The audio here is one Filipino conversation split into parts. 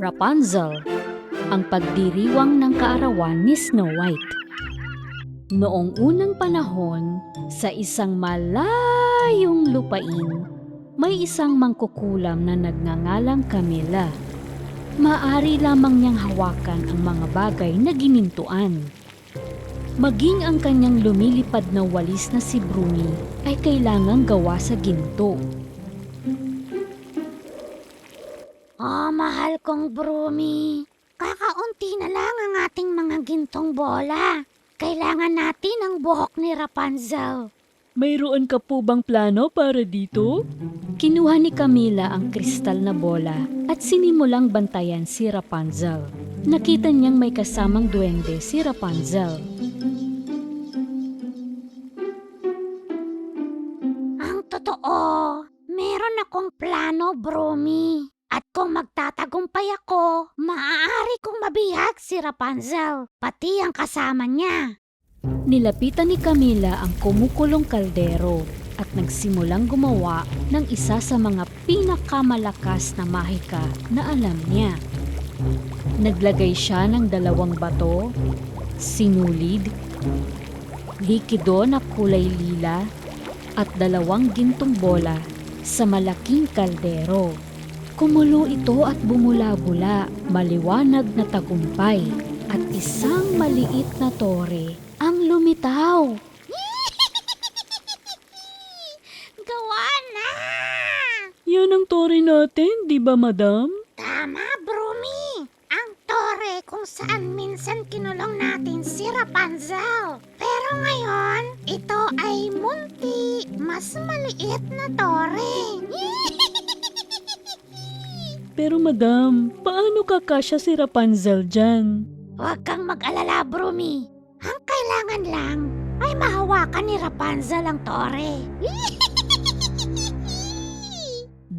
Rapunzel, ang pagdiriwang ng kaarawan ni Snow White. Noong unang panahon, sa isang malayong lupain, may isang mangkukulam na nagngangalang Camilla. Maari lamang niyang hawakan ang mga bagay na ginintuan. Maging ang kanyang lumilipad na walis na si Bruni ay kailangang gawa sa ginto. Kong Brumi. Kakaunti na lang ang ating mga gintong bola. Kailangan natin ang buhok ni Rapunzel. Mayroon ka po bang plano para dito? Kinuha ni Camila ang kristal na bola at sinimulang bantayan si Rapunzel. Nakita niyang may kasamang duwende si Rapunzel. Ang totoo, meron akong plano, Brumi. At kung magtatagumpay ako, maaari kong mabihag si Rapunzel, pati ang kasama niya. Nilapitan ni Camila ang kumukulong kaldero at nagsimulang gumawa ng isa sa mga pinakamalakas na mahika na alam niya. Naglagay siya ng dalawang bato, sinulid, likido na kulay lila, at dalawang gintong bola sa malaking kaldero. Kumulo ito at bumula-bula, maliwanag na tagumpay, at isang maliit na tore ang lumitaw. Gawa na! Yan ang tore natin, di ba madam? Tama, Brumi! Ang tore kung saan minsan kinulong natin si Rapunzel. Pero ngayon, ito ay munti, mas maliit na tore. Pero madam, paano kakasya si Rapunzel dyan? Huwag kang mag-alala, Brumi. Ang kailangan lang ay mahawakan ni Rapunzel ang tore.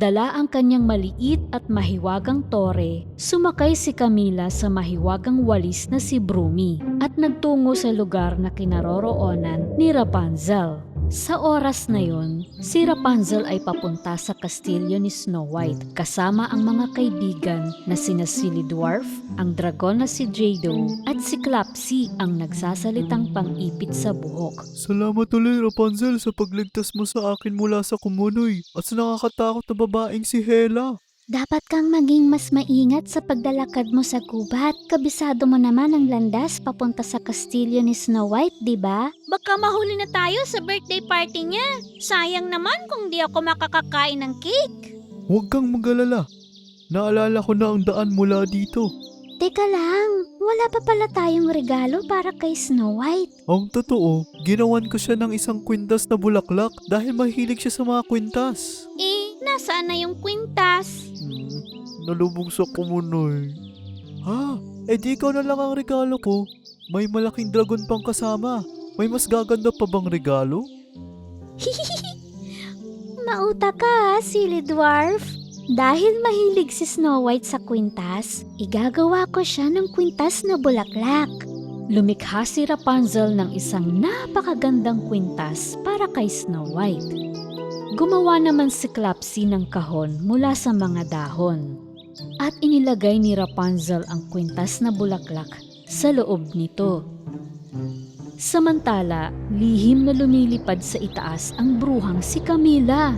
Dala ang kanyang maliit at mahiwagang tore, sumakay si Camila sa mahiwagang walis na si Brumi at nagtungo sa lugar na kinaroroonan ni Rapunzel. Sa oras na yon, si Rapunzel ay papunta sa kastilyo ni Snow White kasama ang mga kaibigan na sina Silly Dwarf, ang dragon na si Jado at si Klapsi ang nagsasalitang pang-ipit sa buhok. Salamat ulit Rapunzel sa pagligtas mo sa akin mula sa kumunoy at sa nakakatakot na babaeng si Hela. Dapat kang maging mas maingat sa paglalakad mo sa gubat. Kabisado mo naman ang landas papunta sa kastilyo ni Snow White, di ba? Baka mahuli na tayo sa birthday party niya. Sayang naman kung di ako makakakain ng cake. Huwag kang magalala. Naalala ko na ang daan mula dito. Teka lang, wala pa pala tayong regalo para kay Snow White. Ang totoo, ginawan ko siya ng isang kwintas na bulaklak dahil mahilig siya sa mga kwintas. Eh, nasaan na yung kwintas? Hmm, nalubog sa kumunoy. Ha? Eh di ikaw na lang ang regalo ko. May malaking dragon pang kasama. May mas gaganda pa bang regalo? Mauta ka, silly dwarf. Dahil mahilig si Snow White sa kwintas, igagawa ko siya ng kwintas na bulaklak. Lumikha si Rapunzel ng isang napakagandang kwintas para kay Snow White. Gumawa naman si Klapsi ng kahon mula sa mga dahon. At inilagay ni Rapunzel ang kwintas na bulaklak sa loob nito. Samantala, lihim na lumilipad sa itaas ang bruhang si Camila.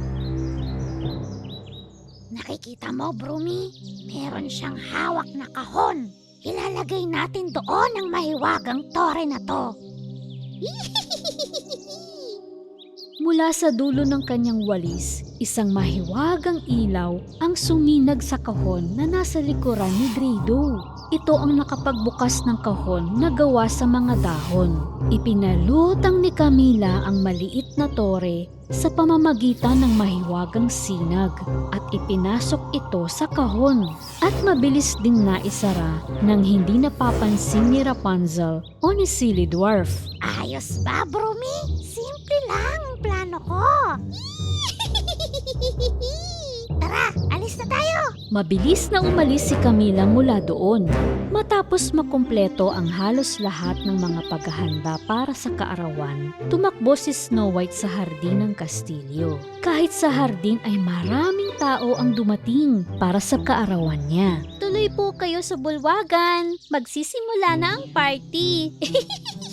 Nakikita mo, Brumi? Meron siyang hawak na kahon. Ilalagay natin doon ang mahiwagang tore na to. Mula sa dulo ng kanyang walis, isang mahiwagang ilaw ang suminag sa kahon na nasa likuran ni Grado. Ito ang nakapagbukas ng kahon na gawa sa mga dahon. Ipinalutang ni Camila ang maliit na tore sa pamamagitan ng mahiwagang sinag at ipinasok ito sa kahon at mabilis ding naisara nang hindi napapansin ni Rapunzel o ni Silly Dwarf. Ayos ba, Brumi? Simple lang ang plano ko. Tara, alis na tayo. Mabilis na umalis si Camila mula doon. Matapos makumpleto ang halos lahat ng mga paghahanda para sa kaarawan, tumakbo si Snow White sa hardin ng kastilyo. Kahit sa hardin ay maraming tao ang dumating para sa kaarawan niya. Tuloy po kayo sa bulwagan. Magsisimula na ang party.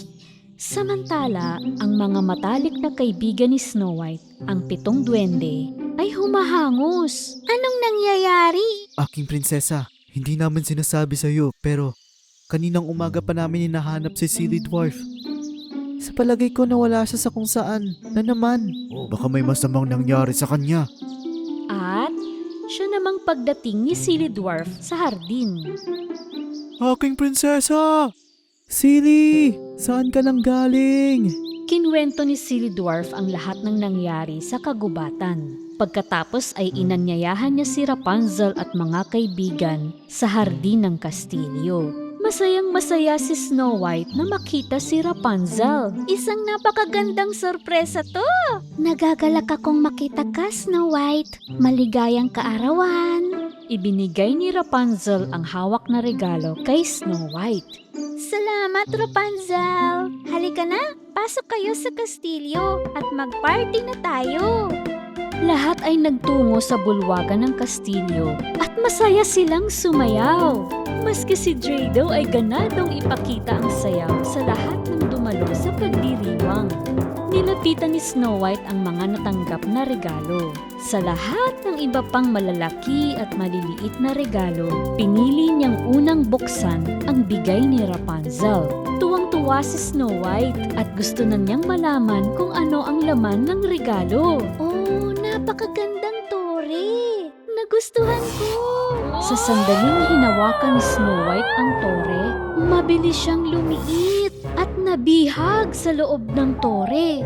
Samantala, ang mga matalik na kaibigan ni Snow White, ang pitong duwende, ay humahangos. Anong nangyayari? Aking prinsesa, hindi namin sinasabi sa iyo pero kaninang umaga pa namin hinahanap si Silly Dwarf. Sa palagay ko nawala siya sa kung saan na naman. Baka may masamang nangyari sa kanya. At siya namang pagdating ni Silly Dwarf sa hardin. Aking prinsesa! Silly! Saan ka nang galing? Kinwento ni Silly Dwarf ang lahat ng nangyari sa kagubatan. Pagkatapos ay inanyayahan niya si Rapunzel at mga kaibigan sa hardin ng kastilyo. Masayang masaya si Snow White na makita si Rapunzel. Isang napakagandang sorpresa to. Nagagalak akong makita ka, Snow White. Maligayang kaarawan. Ibinigay ni Rapunzel ang hawak na regalo kay Snow White. Salamat, Rapunzel. Halika na, pasok kayo sa kastilyo at mag-party na tayo. Lahat ay nagtungo sa bulwagan ng kastilyo at masaya silang sumayaw. Maski si Drado ay ganadong ipakita ang sayaw sa lahat ng dumalo sa pagdiriwang. Nilapitan ni Snow White ang mga natanggap na regalo. Sa lahat ng iba pang malalaki at maliliit na regalo, pinili niyang unang buksan ang bigay ni Rapunzel. Tuwang-tuwa si Snow White at gusto na niyang malaman kung ano ang laman ng regalo. Oh, napakagandang tore. Nagustuhan ko. Sa sandaling hinawakan ni Snow White ang tore, mabilis siyang lumiit at nabihag sa loob ng tore.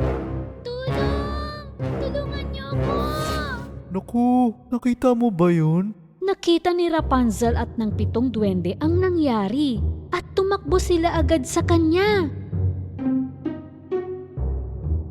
Tulong! Tulungan niyo ako! Naku, nakita mo ba yun? Nakita ni Rapunzel at ng pitong duwende ang nangyari at tumakbo sila agad sa kanya.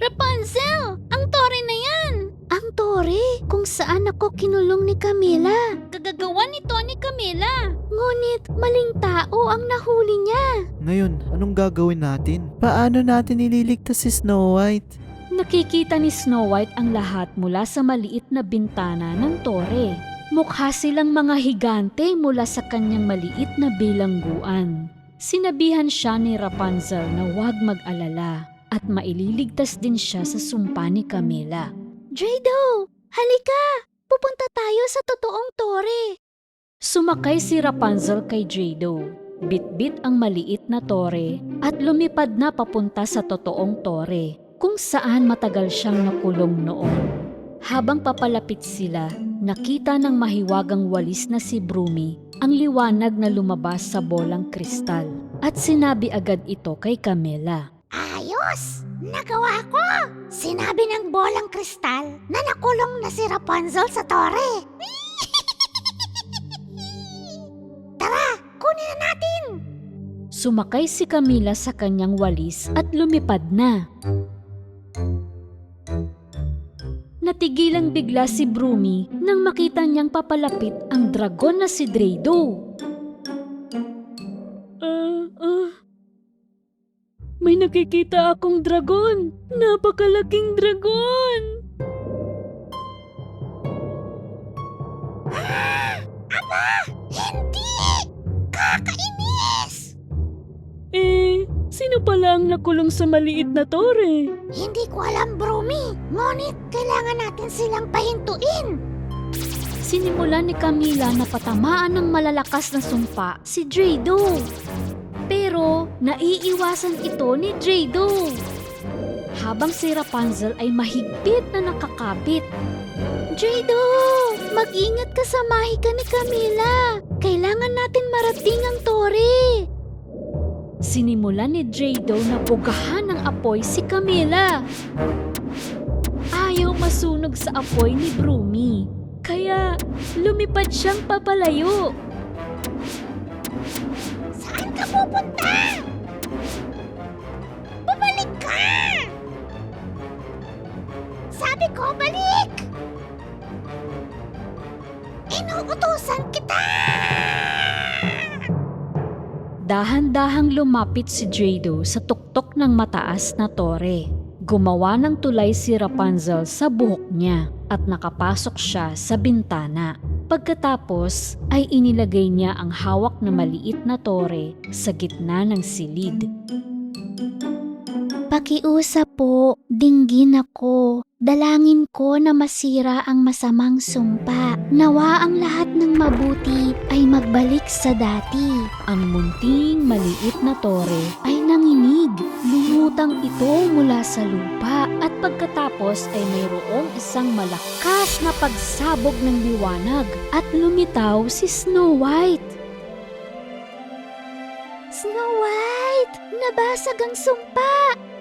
Rapunzel! Ang tore na yan! Ang tore kung saan ako kinulong ni Camila. Kagagawa nito ni Camila. Ngunit maling tao ang nahuli niya. Ngayon, anong gagawin natin? Paano natin ililigtas si Snow White? Nakikita ni Snow White ang lahat mula sa maliit na bintana ng tore. Mukha silang mga higante mula sa kanyang maliit na bilangguan. Sinabihan siya ni Rapunzel na huwag mag-alala at maililigtas din siya sa sumpa ni Camila. Drado, halika! Pupunta tayo sa totoong tore. Sumakay si Rapunzel kay Drado. Bit-bit ang maliit na tore at lumipad na papunta sa totoong tore kung saan matagal siyang nakulong noon. Habang papalapit sila, nakita ng mahiwagang walis na si Brumi ang liwanag na lumabas sa bolang kristal at sinabi agad ito kay Camilla. Ayos! Nagawa ko! Sinabi ng bolang kristal na nakulong na si Rapunzel sa tore. Tara, kunin na natin! Sumakay si Camila sa kanyang walis at lumipad na. Natigilang bigla si Brumi nang makita niyang papalapit ang dragon na si Drado. May nakikita akong dragon. Napakalaking dragon. Hindi! Kakainis! Eh, sino pala ang nakulong sa maliit na tore? Hindi ko alam, Brumi. Ngunit kailangan natin silang pahintuin. Sinimulan ni Camila na patamaan ng malalakas na sumpa si Drado. Naiiwasan ito ni Drado. Habang si Rapunzel ay mahigpit na nakakapit. Drado, mag-ingat ka sa mahika ni Camila. Kailangan natin marating ang tore. Sinimulan ni Drado na bugahan ng apoy si Camila. Ayaw masunog sa apoy ni Brumi. Kaya lumipad siyang papalayo. Saan ka pupunta? Sabi ko, balik! Inuutusan kita! Dahan-dahang lumapit si Drado sa tuktok ng mataas na tore. Gumawa ng tulay si Rapunzel sa buhok niya at nakapasok siya sa bintana. Pagkatapos ay inilagay niya ang hawak na maliit na tore sa gitna ng silid. Pakiusap po, dinggin ako. Dalangin ko na masira ang masamang sumpa. Nawa ang lahat ng mabuti ay magbalik sa dati. Ang munting maliit na tore ay nanginig. Lumutang ito mula sa lupa at pagkatapos ay mayroong isang malakas na pagsabog ng liwanag at lumitaw si Snow White. Snow White! Nabasag ang sumpa!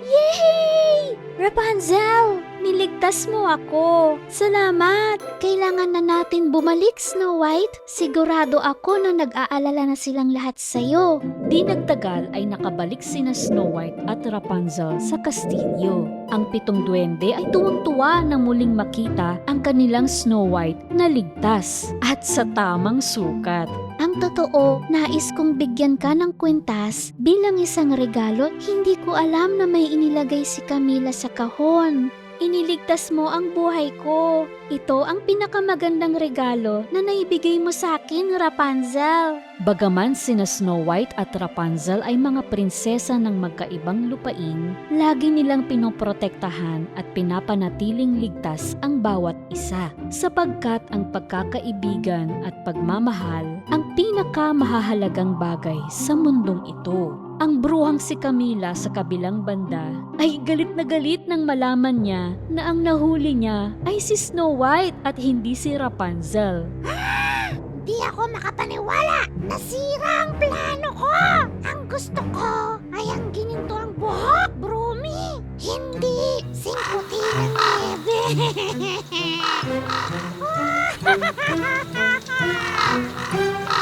Yay! Rapunzel! Niligtas mo ako. Salamat! Kailangan na natin bumalik, Snow White. Sigurado ako na nag-aalala na silang lahat sa'yo. Di nagtagal ay nakabalik sina Snow White at Rapunzel sa kastilyo. Ang pitong duwende ay tuwang-tuwa na muling makita ang kanilang Snow White na ligtas at sa tamang sukat. Ang totoo, nais kong bigyan ka ng kwintas bilang isang regalo. Hindi ko alam na may inilagay si Camila sa kahon. Iniligtas mo ang buhay ko. Ito ang pinakamagandang regalo na naibigay mo sa akin, Rapunzel. Bagaman sina Snow White at Rapunzel ay mga prinsesa ng magkaibang lupain, lagi nilang pinoprotektahan at pinapanatiling ligtas ang bawat isa sapagkat ang pagkakaibigan at pagmamahal ang pinakamahahalagang bagay sa mundong ito. Ang bruhang si Camila sa kabilang banda ay galit na galit nang malaman niya na ang nahuli niya ay si Snow White at hindi si Rapunzel. Di ako makapaniwala! Nasira ang plano ko! Ang gusto ko ay ang gininto ang buhok, Brumi! Hindi singkuti ng nebe!